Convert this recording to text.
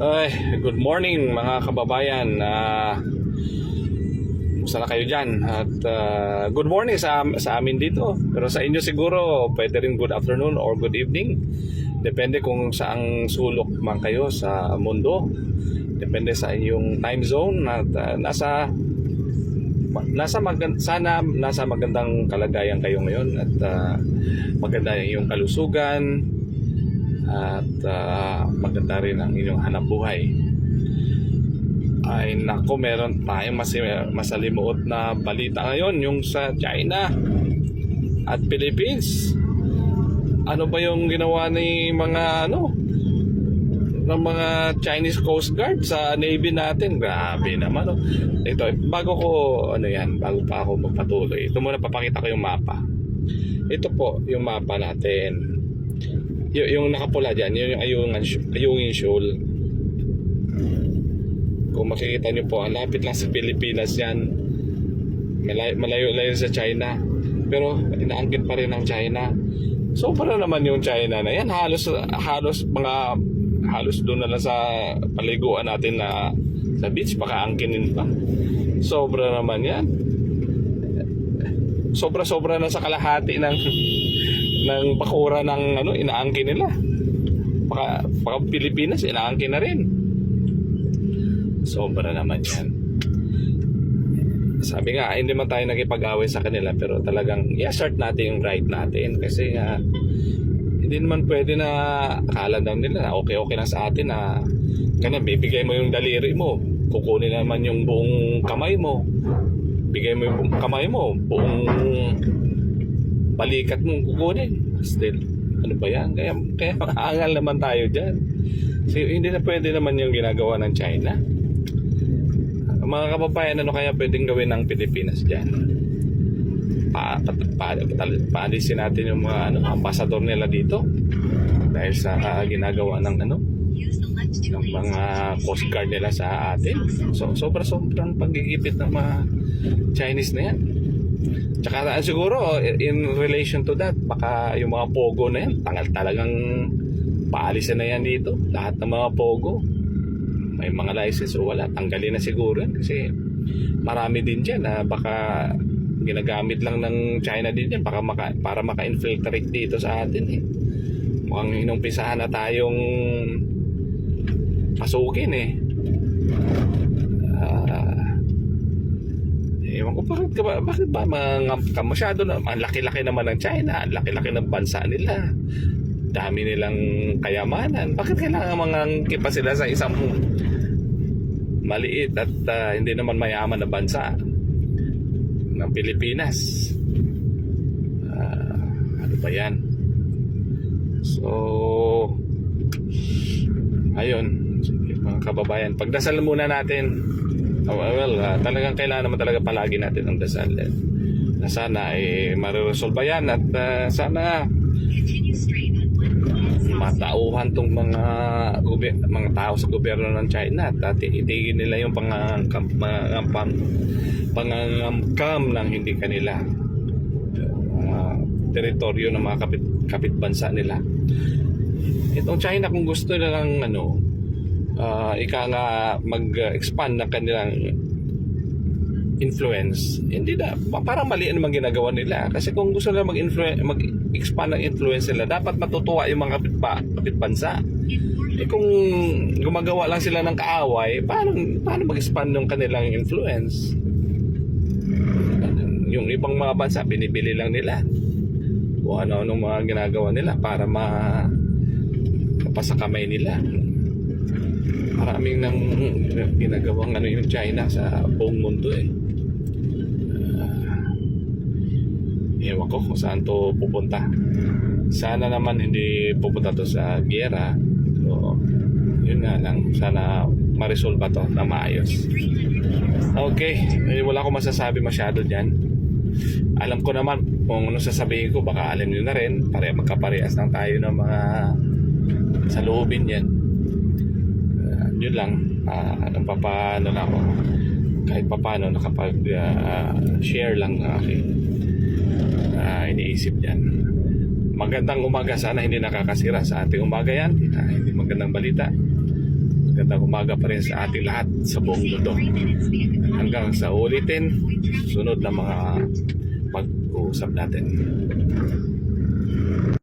Ay, good morning mga kababayan. Uh, Musta na kayo dyan? At ah, good morning sa, sa amin dito. Pero sa inyo siguro, pwede rin good afternoon or good evening. Depende kung saang sulok man kayo sa mundo. Depende sa inyong time zone. At ah, nasa nasa magand- sana nasa magandang kalagayan kayo ngayon at ah, maganda yung kalusugan at ah, maganda rin ang inyong hanap buhay. Ay nako, meron tayong mas masalimuot na balita ngayon yung sa China at Philippines. Ano ba yung ginawa ni mga ano ng mga Chinese Coast Guard sa Navy natin? Grabe naman. Oh. Ito, bago ko ano yan, bago pa ako magpatuloy. Ito muna papakita ko yung mapa. Ito po yung mapa natin y- yung nakapula dyan, yun yung ayungan, ayungin shoal. Kung makikita nyo po, ang lapit lang sa Pilipinas yan. Malayo- Malayo-layo sa China. Pero inaangkin pa rin ng China. So para naman yung China na yan, halos halos mga halos doon na lang sa paliguan natin na sa beach, baka angkinin pa. Sobra naman yan. Sobra-sobra na sa kalahati ng ng bakura ng ano inaangkin nila. Baka, baka Pilipinas inaangkin na rin. Sobra naman yan. Sabi nga, hindi man tayo nakipag-away sa kanila pero talagang i-assert natin yung right natin kasi nga hindi naman pwede na akala daw nila okay-okay lang sa atin na kanya bibigay mo yung daliri mo kukunin naman yung buong kamay mo bigay mo yung kamay mo buong balikat mong kukunin. Still, ano ba yan? Kaya, kaya angal naman tayo dyan. So, hindi na pwede naman yung ginagawa ng China. Mga kababayan, ano kaya pwedeng gawin ng Pilipinas dyan? Pa, pa, pa, pa, paalisin natin yung mga ano, ambasador nila dito dahil sa ah, ginagawa ng ano ng mga coast guard nila sa atin. So, sobra-sobrang pagigipit ng mga Chinese na yan. Tsaka siguro in relation to that, baka yung mga pogo na yan, tangal talagang paalisin na yan dito. Lahat ng mga pogo, may mga license o wala, tanggalin na siguro yan. Kasi marami din dyan na baka ginagamit lang ng China din yan baka maka, para maka-infiltrate dito sa atin eh. Mukhang inumpisahan na tayong pasukin eh. Ewan ko, bakit, ka ba, bakit ba mga masyado na, ang laki-laki naman ng China, ang laki-laki ng bansa nila, dami nilang kayamanan, bakit kailangan mga kipa sila sa isang maliit at ah, hindi naman mayaman na bansa ng Pilipinas? Ah, ano ba yan? So, ayun, mga kababayan, pagdasal muna natin Oh, well, ah, talagang kailangan naman talaga palagi natin ang dasal. eh. Na sana ay eh, mariresolve yan at ah, sana matauhan tong mga mga tao sa gobyerno ng China at uh, itigil nila yung pangangkam pangangkam pangangkam ng hindi kanila mga teritoryo ng mga kapit kapit bansa nila. Itong China kung gusto nilang ano uh, ika nga mag-expand ng kanilang influence, hindi na, parang mali ang mga ginagawa nila. Kasi kung gusto nila mag-expand ng influence nila, dapat matutuwa yung mga kapit, pa, kapit bansa. Eh kung gumagawa lang sila ng kaaway, paano, paano mag-expand yung kanilang influence? Yung ibang mga bansa, binibili lang nila. Kung ano-anong mga ginagawa nila para ma mapasa kamay nila maraming nang ginagawang ano yung China sa buong mundo eh. Uh, ewan ko kung saan to pupunta. Sana naman hindi pupunta to sa giyera. So, yun nga lang. Sana ma-resolve to na maayos. Okay. Eh, wala akong masasabi masyado dyan. Alam ko naman kung ano sasabihin ko, baka alam nyo na rin. Pare, magkaparehas lang tayo ng mga sa loobin yan yun lang uh, napapano na ako kahit papano nakapag uh, share lang ng aking uh, iniisip yan magandang umaga sana hindi nakakasira sa ating umaga yan uh, hindi mag magandang balita. Magandang umaga pa rin sa ating lahat sa buong mundo. Hanggang sa ulitin, sunod na mga pag-uusap natin.